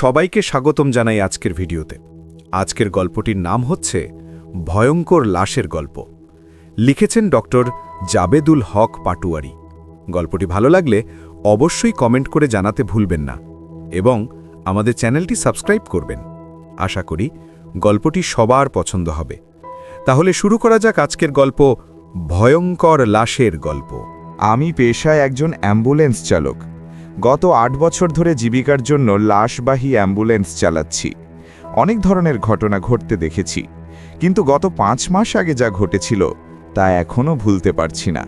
সবাইকে স্বাগতম জানাই আজকের ভিডিওতে। আজকের গল্পটির নাম হচ্ছে ভয়ঙ্কর লাশের গল্প। লিখেছেন ডক্টর জাবেদুল হক পাটুয়ারি। গল্পটি ভালো লাগলে অবশ্যই কমেন্ট করে জানাতে ভুলবেন না এবং আমাদের চ্যানেলটি সাবস্ক্রাইব করবেন। আশা করি গল্পটি সবার পছন্দ হবে। তাহলে শুরু করা যাক আজকের গল্প ভয়ঙ্কর লাশের গল্প। আমি পেশায় একজন অ্যাম্বুলেন্স চালক। গত আট বছর ধরে জীবিকার জন্য লাশবাহী অ্যাম্বুলেন্স চালাচ্ছি। অনেক ধরনের ঘটনা ঘটতে দেখেছি। কিন্তু গত পাঁচ মাস আগে যা ঘটেছিল, তা এখনও ভুলতে পারছি না।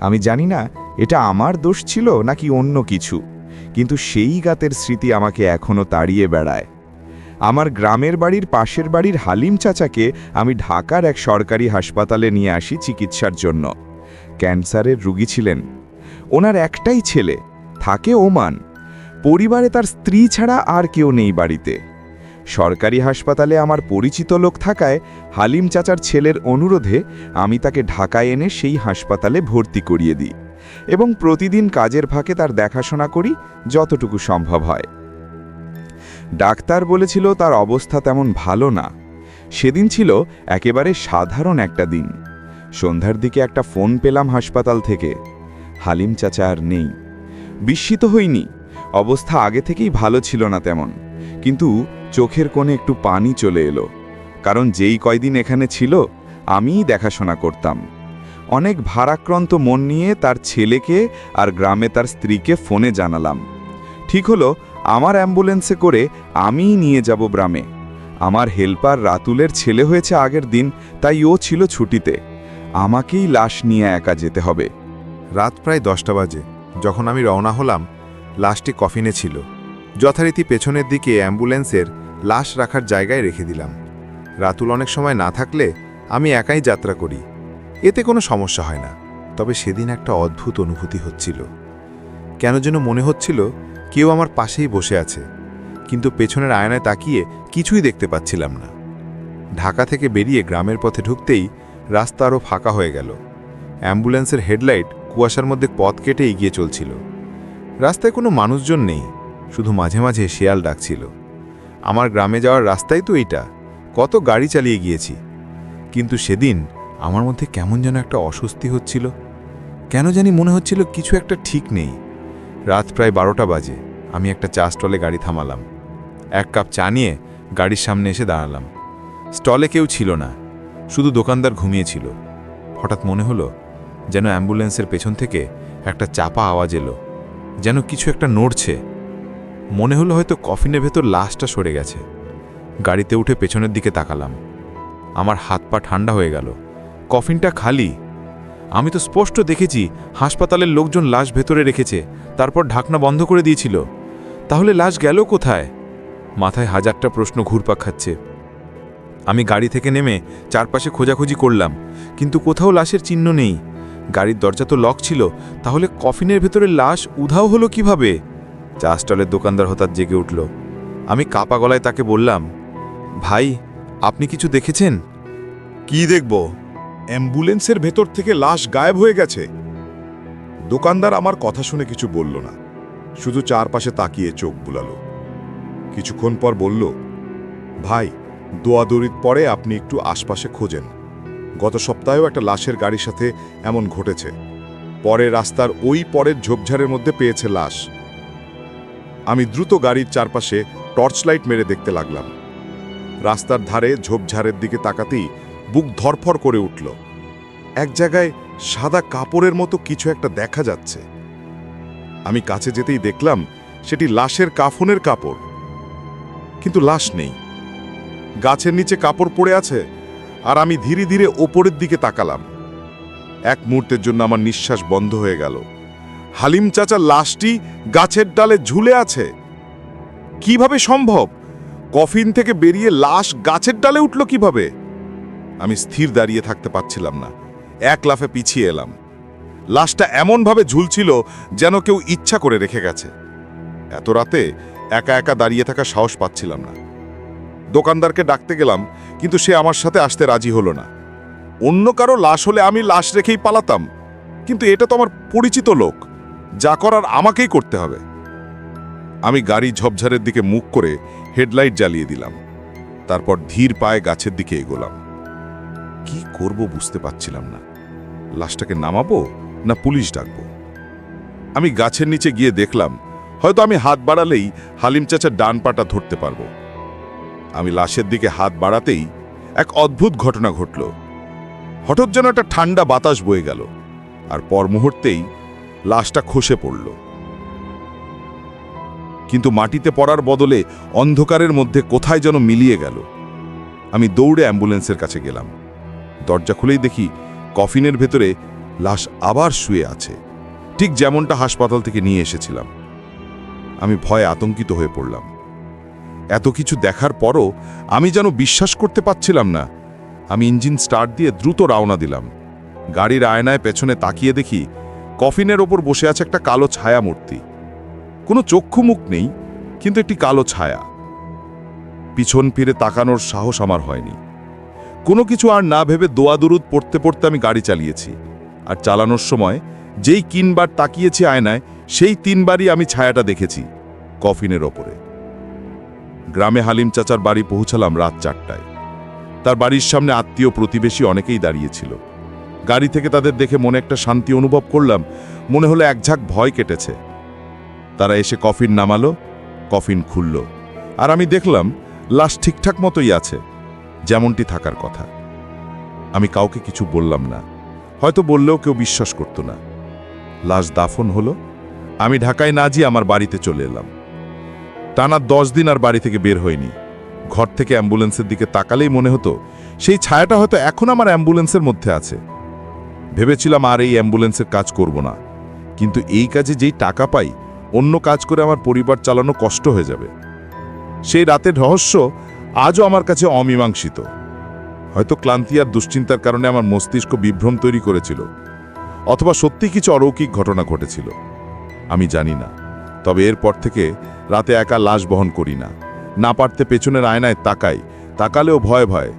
আমি জানি না, এটা আমার দোষ ছিল নাকি অন্য কিছু, কিন্তু সেই গাতের স্মৃতি আমাকে এখনও তাড়িয়ে বেড়ায়। আমার গ্রামের বাড়ির পাশের বাড়ির হালিম চাচাকে আমি ঢাকার এক সরকারি হাসপাতালে নিয়ে আসি চিকিৎসার জন্য। ক্যান্সারের রুগী ছিলেন। ওনার একটাই ছেলে থাকে ওমান। পরিবারে তার স্ত্রী ছাড়া আর কেউ নেই বাড়িতে। সরকারি হাসপাতালে আমার পরিচিত লোক থাকায় হালিম চাচার ছেলের অনুরোধে আমি তাকে ঢাকায় এনে সেই হাসপাতালে ভর্তি করিয়ে দিই এবং প্রতিদিন কাজের ফাঁকে তার দেখাশোনা করি যতটুকু সম্ভব হয়। ডাক্তার বলেছিল তার অবস্থা তেমন ভালো না। সেদিন ছিল একেবারে সাধারণ একটা দিন। সন্ধ্যার দিকে একটা ফোন পেলাম হাসপাতাল থেকে। হালিম চাচা আর নেই। বিস্মিত হইনি। অবস্থা আগে থেকেই ভালো ছিল না তেমন। কিন্তু চোখের কোণে একটু পানি চলে এলো। কারণ যেই কয়দিন এখানে ছিল, আমিই দেখাশোনা করতাম। অনেক ভারাক্রান্ত মন নিয়ে তার ছেলেকে আর গ্রামে তার স্ত্রীকে ফোনে জানালাম। ঠিক হলো, আমার অ্যাম্বুলেন্সে করে আমিই নিয়ে যাব গ্রামে। আমার হেল্পার রাতুলের ছেলে হয়েছে আগের দিন, তাই ও ছিল ছুটিতে। আমাকেই লাশ নিয়ে একা যেতে হবে। রাত প্রায় দশটা বাজে। যখন আমি রওনা হলাম, লাশটি কফিনে ছিল। যথারীতি পেছনের দিকে অ্যাম্বুলেন্সের লাশ রাখার জায়গায় রেখে দিলাম। রাতুল অনেক সময় না থাকলে আমি একাই যাত্রা করি। এতে কোনো সমস্যা হয় না, তবে সেদিন একটা অদ্ভুত অনুভূতি হচ্ছিল। কেন যেন মনে হচ্ছিল কেউ আমার পাশেই বসে আছে, কিন্তু পেছনের আয়নায় তাকিয়ে কিছুই দেখতে পাচ্ছিলাম না। ঢাকা থেকে বেরিয়ে গ্রামের পথে ঢুকতেই রাস্তা আরও ফাঁকা হয়ে গেল। অ্যাম্বুলেন্সের হেডলাইট কুয়াশার মধ্যে পথ কেটে এগিয়ে চলছিল। রাস্তায় কোনো মানুষজন নেই, শুধু মাঝে মাঝে শেয়াল ডাকছিল। আমার গ্রামে যাওয়ার রাস্তাই তো এইটা, কত গাড়ি চালিয়ে গিয়েছি। কিন্তু সেদিন আমার মধ্যে কেমন যেন একটা অস্বস্তি হচ্ছিল। কেন জানি মনে হচ্ছিল কিছু একটা ঠিক নেই। রাত প্রায় বারোটা বাজে, আমি একটা চা স্টলে গাড়ি থামালাম। এক কাপ চা নিয়ে গাড়ির সামনে এসে দাঁড়ালাম। স্টলে কেউ ছিল না, শুধু দোকানদার ঘুমিয়েছিল হঠাৎ মনে হলো যেন অ্যাম্বুলেন্সের পেছন থেকে একটা চাপা আওয়াজ এলো, যেন কিছু একটা নড়ছে। মনে হলো হয়তো কফিনের ভেতর লাশটা সরে গেছে। গাড়িতে উঠে পেছনের দিকে তাকালাম। আমার হাত পা ঠান্ডা হয়ে গেল। কফিনটা খালি। আমি তো স্পষ্ট দেখেছি হাসপাতালের লোকজন লাশ ভেতরে রেখেছে, তারপর ঢাকনা বন্ধ করে দিয়েছিল। তাহলে লাশ গেল কোথায়? মাথায় হাজারটা প্রশ্ন ঘুরপাক খাচ্ছে। আমি গাড়ি থেকে নেমে চারপাশে খোঁজাখুঁজি করলাম, কিন্তু কোথাও লাশের চিহ্ন নেই। গাড়ির দরজা তো লক ছিল, তাহলে কফিনের ভেতরে লাশ উধাও হলো কীভাবে? চা স্টলের দোকানদার হঠাৎ জেগে উঠল। আমি কাপা গলায় তাকে বললাম, ভাই, আপনি কিছু দেখেছেন? কি দেখব? অ্যাম্বুলেন্সের ভেতর থেকে লাশ গায়েব হয়ে গেছে। দোকানদার আমার কথা শুনে কিছু বলল না, শুধু চারপাশে তাকিয়ে চোখ বুলালো। কিছুক্ষণ পর বলল, ভাই দোয়াদড়ির পরে আপনি একটু আশপাশে খোঁজেন। গত সপ্তাহেও একটা লাশের গাড়ির সাথে এমন ঘটেছে। পরে রাস্তার ওই পরের ঝোপঝাড়ের মধ্যে পেয়েছে লাশ। আমি দ্রুত গাড়ির চারপাশে টর্চ লাইট মেরে দেখতে লাগলাম। রাস্তার ধারে ঝোপঝাড়ের দিকে তাকাতেই বুক ধরফর করে উঠল। এক জায়গায় সাদা কাপড়ের মতো কিছু একটা দেখা যাচ্ছে। আমি কাছে যেতেই দেখলাম সেটি লাশের কাফনের কাপড়। কিন্তু লাশ নেই। গাছের নিচে কাপড় পড়ে আছে? আর আমি ধীরে ধীরে ওপরের দিকে তাকালাম। এক মুহূর্তের জন্য আমার নিঃশ্বাস বন্ধ হয়ে গেল। হালিম চাচার লাশটি গাছের ডালে ঝুলে আছে। কীভাবে সম্ভব? কফিন থেকে বেরিয়ে লাশ গাছের ডালে উঠল কীভাবে? আমি স্থির দাঁড়িয়ে থাকতে পারছিলাম না। এক লাফে পিছিয়ে এলাম। লাশটা এমনভাবে ঝুলছিল যেন কেউ ইচ্ছা করে রেখে গেছে। এত রাতে একা একা দাঁড়িয়ে থাকা সাহস পাচ্ছিলাম না। দোকানদারকে ডাকতে গেলাম, কিন্তু সে আমার সাথে আসতে রাজি হলো না। অন্য কারও লাশ হলে আমি লাশ রেখেই পালাতাম, কিন্তু এটা তো আমার পরিচিত লোক, যা করার আমাকেই করতে হবে। আমি গাড়ি ঝপঝারের দিকে মুখ করে হেডলাইট জ্বালিয়ে দিলাম, তারপর ধীর পায়ে গাছের দিকে এগোলাম। কি করব বুঝতে পারছিলাম না। লাশটাকে নামাবো না পুলিশ ডাকবো? আমি গাছের নিচে গিয়ে দেখলাম, হয়তো আমি হাত বাড়ালেই হালিম চাচার ডান পাটা ধরতে পারব। আমি লাশের দিকে হাত বাড়াতেই এক অদ্ভুত ঘটনা ঘটল। হঠাৎ যেন একটা ঠান্ডা বাতাস বয়ে গেল, আর পর মুহূর্তেই লাশটা খসে পড়ল। কিন্তু মাটিতে পড়ার বদলে অন্ধকারের মধ্যে কোথায় যেন মিলিয়ে গেল। আমি দৌড়ে অ্যাম্বুলেন্সের কাছে গেলাম। দরজা খুলেই দেখি কফিনের ভেতরে লাশ আবার শুয়ে আছে। ঠিক যেমনটা হাসপাতাল থেকে নিয়ে এসেছিলাম। আমি ভয়ে আতঙ্কিত হয়ে পড়লাম। এত কিছু দেখার পরও আমি যেন বিশ্বাস করতে পারছিলাম না। আমি ইঞ্জিন স্টার্ট দিয়ে দ্রুত রওনা দিলাম। গাড়ির আয়নায় পেছনে তাকিয়ে দেখি কফিনের ওপর বসে আছে একটা কালো ছায়া মূর্তি কোনো চক্ষু মুখ নেই, কিন্তু একটি কালো ছায়া। পিছন ফিরে তাকানোর সাহস আমার হয়নি। কোনো কিছু আর না ভেবে দোয়া দুরুদ পড়তে পড়তে আমি গাড়ি চালিয়েছি। আর চালানোর সময় যেই তিনবার তাকিয়েছি আয়নায়, সেই তিনবারই আমি ছায়াটা দেখেছি কফিনের ওপরে। গ্রামে হালিম চাচার বাড়ি পৌঁছালাম রাত চারটায়। তার বাড়ির সামনে আত্মীয় প্রতিবেশী অনেকেই দাঁড়িয়েছিল। গাড়ি থেকে তাদের দেখে মনে একটা শান্তি অনুভব করলাম, মনে হলো এক ঝাঁক ভয় কেটেছে। তারা এসে কফিন নামালো, কফিন খুলল, আর আমি দেখলাম লাশ ঠিকঠাক মতোই আছে, যেমনটি থাকার কথা। আমি কাউকে কিছু বললাম না, হয়তো বললেও কেউ বিশ্বাস করত না। লাশ দাফন হলো, আমি ঢাকায় না যেয়ে আমার বাড়িতে চলে এলাম। টানা দশ দিন আর বাড়ি থেকে বের হয়নি। ঘর থেকে অ্যাম্বুলেন্সের দিকে তাকালেই মনে হতো, সেই ছায়াটা হয়তো এখন আমার অ্যাম্বুলেন্সের মধ্যে আছে। ভেবেছিলাম আর এই অ্যাম্বুলেন্সের কাজ করব না। কিন্তু এই কাজে যেই টাকা পাই, অন্য কাজ করে আমার পরিবার চালানো কষ্ট হয়ে যাবে। সেই রাতের রহস্য আজও আমার কাছে অমীমাংসিত। হয়তো ক্লান্তি আর দুশ্চিন্তার কারণে আমার মস্তিষ্ক বিভ্রম তৈরি করেছিল, অথবা সত্যি কিছু অলৌকিক ঘটনা ঘটেছিল। আমি জানি না, তবে এরপর থেকে রাতে একা লাশ বহন করি না। না পারতে পেছনের আয়নায় তাকাই, তাকালেও ভয় ভয়।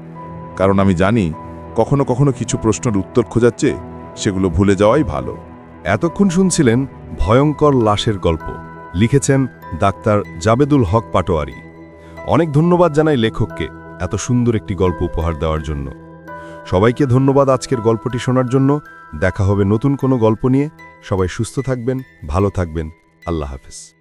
কারণ আমি জানি, কখনো কখনো কিছু প্রশ্নের উত্তর খোঁজাচ্ছে সেগুলো ভুলে যাওয়াই ভালো। এতক্ষণ শুনছিলেন ভয়ঙ্কর লাশের গল্প। লিখেছেন ডাক্তার জাবেদুল হক পাটোয়ারি। অনেক ধন্যবাদ জানাই লেখককে এত সুন্দর একটি গল্প উপহার দেওয়ার জন্য। সবাইকে ধন্যবাদ আজকের গল্পটি শোনার জন্য। দেখা হবে নতুন কোনো গল্প নিয়ে। সবাই সুস্থ থাকবেন, ভালো থাকবেন। আল্লাহ হাফেজ।